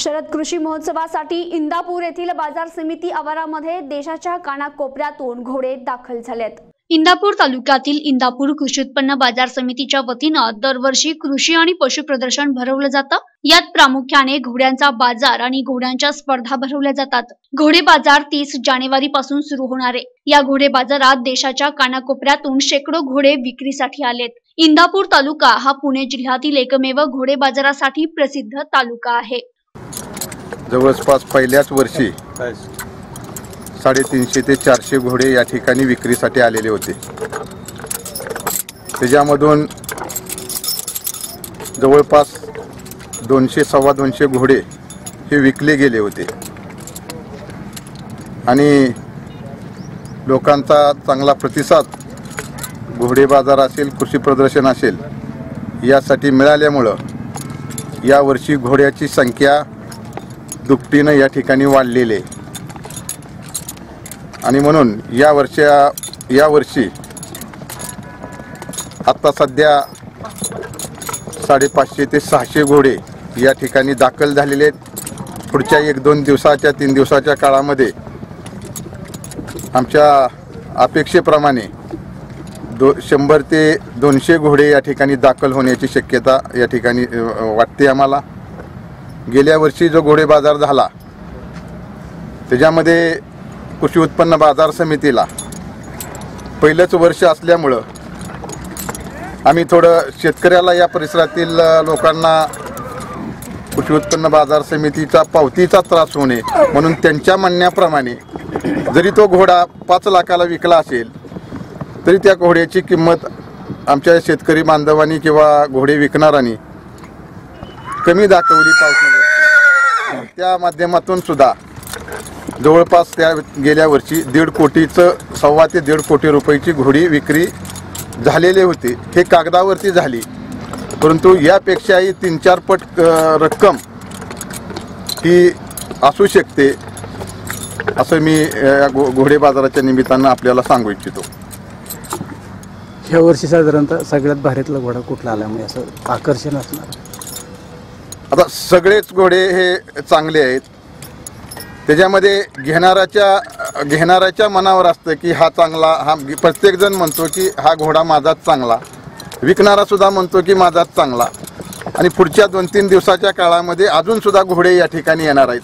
शरद कृषी महोत्सवासाठी इंदापूर येथील बाजार समिती आवारामध्ये देशाच्या कानाकोपऱ्यातून घोडे दाखल झालेत. इंदापूर तालुक्यातील इंदापूर कृषी उत्पन्न बाजार समितीच्या वतीनं दरवर्षी कृषी आणि पशु प्रदर्शन भरवलं जातं. यात प्रामुख्याने घोड्यांचा बाजार आणि घोड्यांच्या स्पर्धा भरवल्या जातात. घोडे बाजार तीस जानेवारी पासून सुरू होणार आहे. या घोडे बाजारात देशाच्या कानाकोपऱ्यातून शेकडो घोडे विक्रीसाठी आलेत. इंदापूर तालुका हा पुणे जिल्ह्यातील एकमेव घोडे बाजारासाठी प्रसिद्ध तालुका आहे. जवळपास पहिल्याच वर्षी साडेतीनशे ते चारशे घोडे या ठिकाणी विक्रीसाठी आलेले होते. त्याच्यामधून जवळपास दोनशे सव्वा दोनशे घोडे हे विकले गेले होते. आणि लोकांचा चांगला प्रतिसाद घोडे बाजार असेल कृषी प्रदर्शन असेल यासाठी मिळाल्यामुळं यावर्षी घोड्याची संख्या दुपटीनं या ठिकाणी वाढलेले आणि म्हणून या वर्षा यावर्षी आत्ता सध्या साडेपाचशे ते सहाशे घोडे या ठिकाणी दाखल झालेले आहेत. पुढच्या एक दोन दिवसाच्या तीन दिवसाच्या काळामध्ये आमच्या अपेक्षेप्रमाणे दो शंभर ते दोनशे घोडे या ठिकाणी दाखल होण्याची शक्यता या ठिकाणी वाटते आम्हाला. गेल्या वर्षी जो घोडे बाजार झाला त्याच्यामध्ये कृषी उत्पन्न बाजार समितीला पहिलंच वर्ष असल्यामुळं आम्ही थोडं शेतकऱ्याला या परिसरातील लोकांना कृषी उत्पन्न बाजार समितीचा पावतीचा त्रास होणे म्हणून त्यांच्या म्हणण्याप्रमाणे जरी तो घोडा पाच लाखाला विकला असेल तरी त्या घोड्याची किंमत आमच्या शेतकरी बांधवांनी किंवा घोडे विकणाऱ्यांनी कमी दाखवली पावती. त्या माध्यमातून सुद्धा जवळपास त्या गेल्या वर्षी दीड कोटीचं सव्वा ते दीड कोटी रुपयाची घोडी विक्री झालेली होती. हे कागदावरती झाली. परंतु यापेक्षाही तीन चार पट रक्कम ही असू शकते असं मी या घो घोडे बाजाराच्या निमित्तानं आपल्याला सांगू इच्छितो. ह्या वर्षी साधारणतः सगळ्यात भारीतला घोडा कुठला आला? म्हणजे असं आकर्षण असणार. आता सगळेच घोडे हे चांगले आहेत. त्याच्यामध्ये घेणाऱ्याच्या घेणाऱ्याच्या मनावर असतं की हा चांगला हा प्रत्येकजण म्हणतो की हा घोडा माझाच चांगला. विकणारासुद्धा म्हणतो की माझाच चांगला. आणि पुढच्या दोन तीन दिवसाच्या काळामध्ये अजूनसुद्धा घोडे या ठिकाणी येणार आहेत.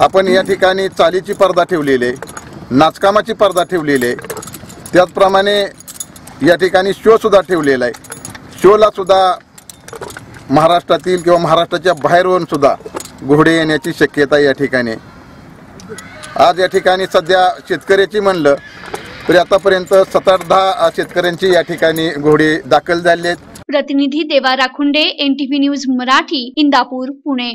आपण या ठिकाणी चालीची पर्दा ठेवलेली आहे नाचकामाची पडदा ठेवलेली आहे. त्याचप्रमाणे या ठिकाणी शोसुद्धा ठेवलेला आहे. शोलासुद्धा महाराष्ट्रातील किंवा महाराष्ट्राच्या बाहेरवरून सुद्धा घोडे येण्याची शक्यता या ठिकाणी. आज या ठिकाणी सध्या शेतकऱ्याची म्हणलं तरी आतापर्यंत सात दहा शेतकऱ्यांची या ठिकाणी घोडे दाखल झाले आहेत. प्रतिनिधी देवा राखुंडे एनटीव्ही न्यूज मराठी इंदापूर पुणे.